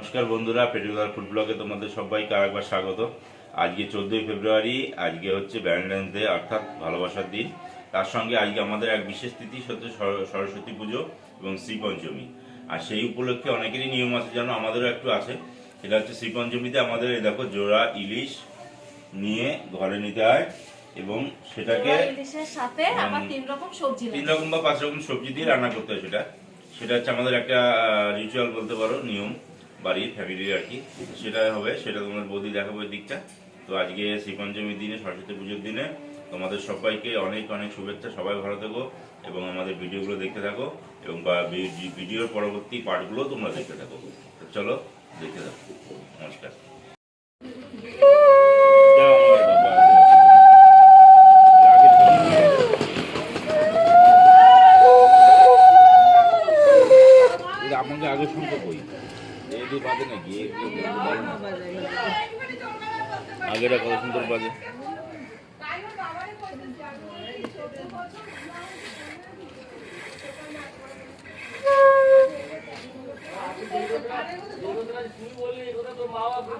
নমস্কার বন্ধুরা পেটুলার ফুড ব্লগে তোমাদের সবাইকে আরেকবার স্বাগত। আজকে চোদ্দোই ফেব্রুয়ারি আজকে হচ্ছে ভ্যালেন্টাইন্স ডে অর্থাৎ ভালোবাসার দিন। তার সঙ্গে আজকে আমাদের এক বিশেষ তিথি হচ্ছে সর- সরস্বতী পুজো এবং শ্রী পঞ্চমী। আর সেই উপলক্ষে অনেকেরই নিয়ম আছে যেন আমাদেরও একটু আছে। সেটা হচ্ছে শ্রী পঞ্চমীতে আমাদের এই দেখো জোড়া ইলিশ নিয়ে ঘরে নিতে হয় এবং সেটাকে সাথে তিন রকম সবজি তিন রকম বা পাঁচ রকম সবজি দিয়ে রান্না করতে হয় সেটা। সেটা হচ্ছে আমাদের একটা রিচুয়াল বলতে পারো নিয়ম। বাড়ির ফ্যামিলি আর কি। সেটা হবে, সেটা তোমার বৌদি দেখাবো দিকটা। তো আজকে শ্রী পঞ্চমীর দিনে, সরস্বতী পুজোর দিনে তোমাদের সবাইকে অনেক অনেক শুভেচ্ছা। সবাই ভালো থাকো এবং আমাদের ভিডিওগুলো দেখতে থাকো এবং ভিডিওর পরবর্তী পার্টগুলো তোমরা দেখতে থাকো। চলো, দেখতে থাকো। নমস্কার যাও আমাদের বাবা। আগের ছবি। এটা আপনাকে আগে শুনতে বই এই দিয়ে বাজে নাকি এই দিয়ে বাজে না। আগেটা কত সুন্দর বাজে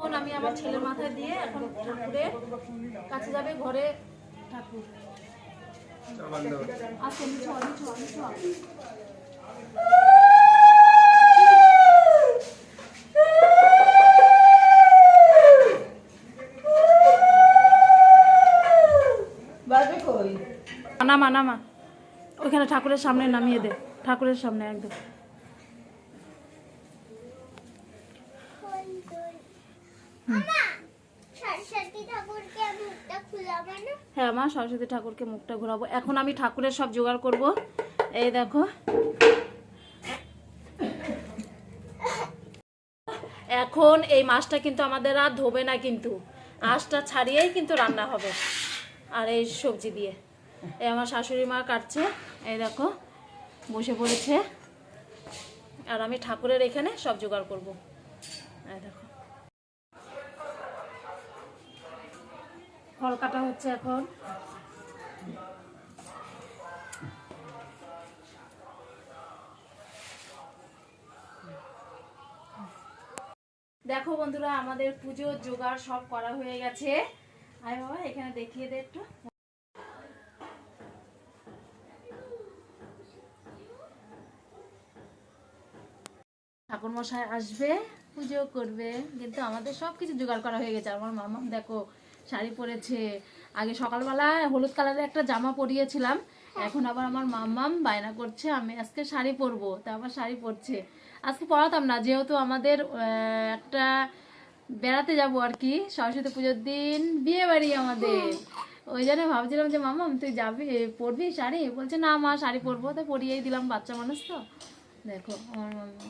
এখন আমি আমার ছেলের মাথায় দিয়ে এখন ঠাকুরের কাছে যাবে ঘরে ঠাকুর আচ্ছা আমি চল আমি চল আমি চল নামা নামা। ওইখানে ঠাকুরের সামনে নামিয়ে দে। ঠাকুরের সামনে একদম ঠাকুরকে মুখটা খুলাবো না হ্যাঁ মা, সরস্বতী ঠাকুরকে মুখটা ঘোরাবো। এখন আমি ঠাকুরের সব জোগাড় করব। এই দেখো। এখন এই মাছটা কিন্তু আমাদের আর ধোবে না কিন্তু। আঁশটা ছাড়িয়েই কিন্তু রান্না হবে। আর এই সবজি দিয়ে। এই আমার শাশুড়ি মা কাটছে। এই দেখো, বসে পড়েছে। আর আমি ঠাকুরের এখানে সব জোগাড় করব। এই দেখো। ফল কাটা হচ্ছে এখন। দেখো বন্ধুরা, আমাদের পুজোর জোগাড় সব করা হয়ে গেছে। আয় বাবা, এখানে দেখিয়ে দে একটু। ঠাকুর মশাই আসবে, পুজো করবে, কিন্তু আমাদের সব কিছু জোগাড় করা হয়ে গেছে। আমার মামা, দেখো শাড়ি পরেছে। আগে সকালবেলা হলুদ কালারের একটা জামা পরিয়েছিলাম এখন আবার আমার মাম্মাম বায়না করছে আমি আজকে শাড়ি পরবো তা আবার শাড়ি পরছে। আজকে পরাতাম না যেহেতু আমাদের একটা বেড়াতে যাব আর কি সরস্বতী পুজোর দিন বিয়ে বাড়ি আমাদের। ওই জন্য ভাবছিলাম যে মামা তুই যাবি পরবি শাড়ি? বলছে না মা শাড়ি পরবো। তো পরিয়েই দিলাম বাচ্চা মানুষ তো। দেখো আমার মাম্মা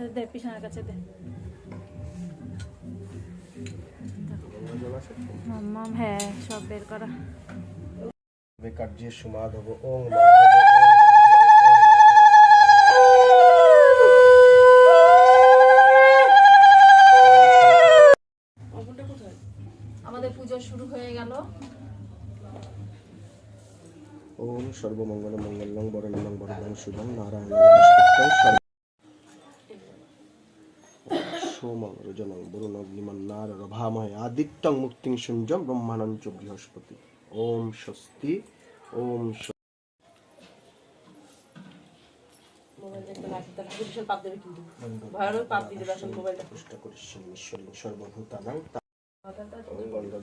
এই দে পিছনের কাছে দে। মাম্মাম হ্যাঁ সব বের করা কার্যে সমাধব ওং মাধব ওং আমাদের পুজো শুরু হয়ে গেল ওম সর্বমঙ্গল মঙ্গলং বরণং বরদং শুভং নারায়ণ সোমং রজনং বরুণগ্নিমন নার রভামহে আদিত্যং মুক্তিং সঞ্জম ব্রহ্মাণং চ বৃহস্পতি। ওম স্বস্তি ওম সর্বভূতানাং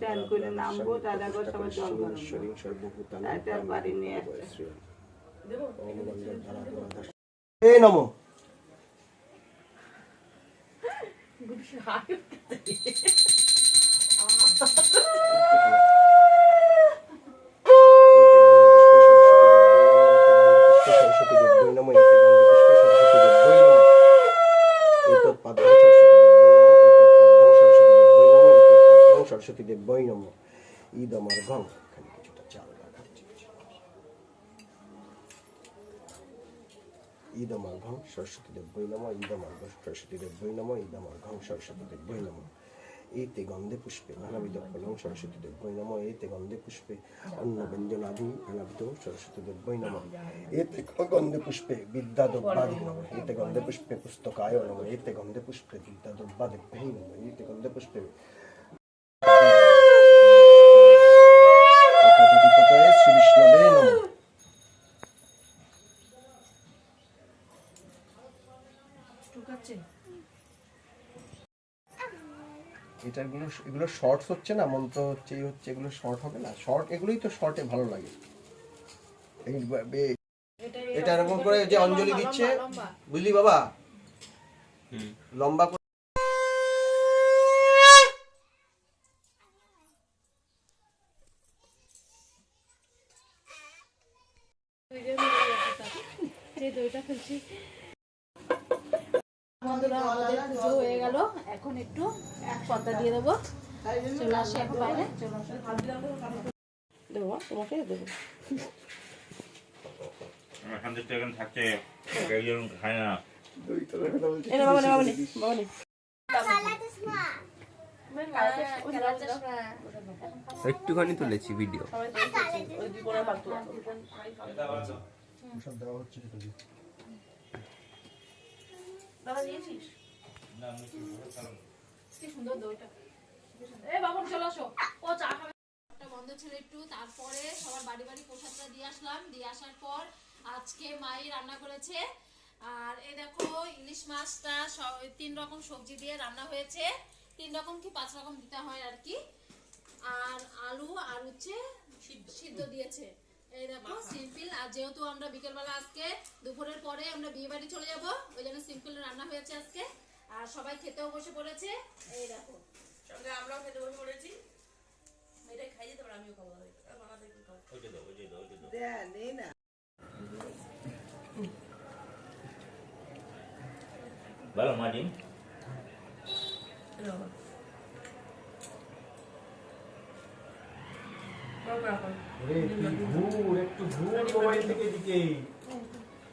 চান করে নামবো দাদা গো সবার জল আর বাড়ি নিয়ে আসছে নমো। সরস্বতী দেবী দেবী নমঃ এতৎ পাদ্মং সরস্বতী দেবী নমঃ ইদমার্ঘং এখানে কিছুটা চাল রাখা উচিত। ইদমার্ঘং সরস্বতী দেবী নমঃ, ইদমার্ঘ সরস্বতী দেবী নমঃ, ইদমার্ঘং সরস্বতী দেবী নমঃ। এতে গন্ধে পুষ্পে নানাবিধ ফলং সরস্বতী দেবী নমঃ, এতে গন্ধে পুষ্পে অন্ন ব্যঞ্জনাদি নানাবিধ সরস্বতী দেবী নমঃ। এতে গন্ধে পুষ্পে বিদ্যা দ্রব্যাদি নমঃ, এতে গন্ধে পুষ্পে পুস্তকায় নমঃ, এতে গন্ধে পুষ্পে বিদ্যা দ্রব্যাদিভ্যৈ নমঃ, এতে গন্ধে পুষ্পে একাদশীপতয়ে শ্রী বিষ্ণবে নমঃ এটা এগুলো এগুলো শর্টস হচ্ছে না? মন্ত্র হচ্ছে হচ্ছে এগুলো শর্ট হবে না? শর্ট এগুলোই তো শর্টে ভালো লাগে। এটা এরকম করে যে অঞ্জলি দিচ্ছে। বুঝলি বাবা? লম্বা করে দইটা ফেলছি বন্ধুরা আমাদের পুজো হয়ে গেল। এখন একটু পর্দা দিয়ে দেবো। চলে আসি এখন বাইরে। দেবো তোমাকে দেবো। একটুখানি তুলেছি ভিডিও সব দেওয়া হচ্ছে। দাদা নিয়েছিস কি সুন্দর দইটা এ বাবুন চলে আসো। ও চা খাবে। বন্ধ ছিল একটু তারপরে সবার বাড়ি বাড়ি প্রসাদটা দিয়ে আসলাম। দিয়ে আসার পর আজকে মাই রান্না করেছে। আর এই দেখো ইলিশ মাছটা সব- তিন রকম সবজি দিয়ে রান্না হয়েছে। তিন রকম কি পাঁচ রকম দিতে হয় আর কি। আর আলু আর হচ্ছে সিদ্ধ দিয়েছে। সিম্পল আর যেহেতু আমরা বিকেলবেলা আজকে দুপুরের পরে আমরা বিয়ে বাড়ি চলে যাব ওই জন্য সিম্পল রান্না হয়েছে আজকে। আর সবাই খেতেও বসে পড়েছে। এই দেখো। সঙ্গে আমরাও খেতে বসে পড়েছি। এটাই খাই যেতে পারে আমিও খাব দাও, দাও। ভালো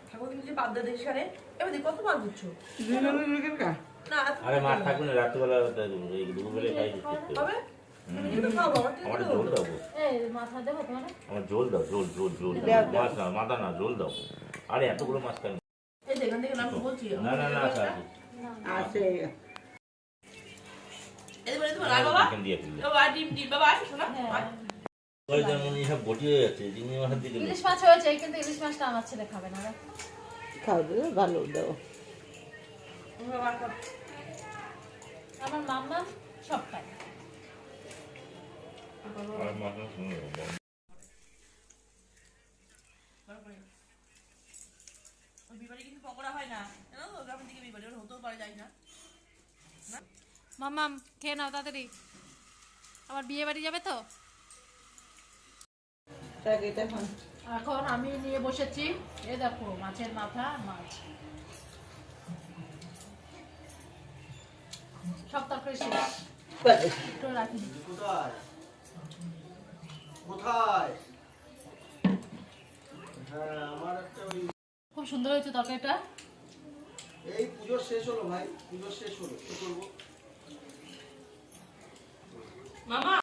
ঠাকুর কত মাছ দিচ্ছ না আরে মাছ থাকবে না রাত্রিবেলা এই দুপুরবেলা খাই দিচ্ছি হবে? তুমি তো খাও বাবা আমার জল দাও মাথা আমার জল দাও জল জল জল দাও। দাও, দাও। মাছ না মাথা না জল দাও। আরে এতগুলো মাছ কেন? এখান থেকে আমি বলছি না না না আছে, আছে। আছে। এই বলে তোমার বাবা? বাবা ডিম ডিম বাবা আসো শোনা। ওই যেমন এইসব বটি হয়ে যাচ্ছে চিংড়ি মাছের দিকে ইলিশ মাছ হয়েছে কিন্তু ইলিশ মাছটা আমার ছেলে খাবে না। খাবে ভালো দাও। আমার মাম্মা সব খায়। কিন্তু পকোড়া হয় না। জানো তো গ্রামের দিকে বিবারে হতেও পারে যায় না। মাম্মাম খেয়ে নাও তাড়াতাড়ি। আবার বিয়ে বাড়ি যাবে তো? এখন আমি নিয়ে বসেছি। এ দেখো মাছের মাথা মাছ। সব তরকারি শেষ। একটু রাখিনি কোথায়? কোথায়? হ্যাঁ আমার একটা ওই খুব সুন্দর হয়েছে তরকারিটা। এই পুজো শেষ হলো ভাই পুজো শেষ হলো। কি করব? মামা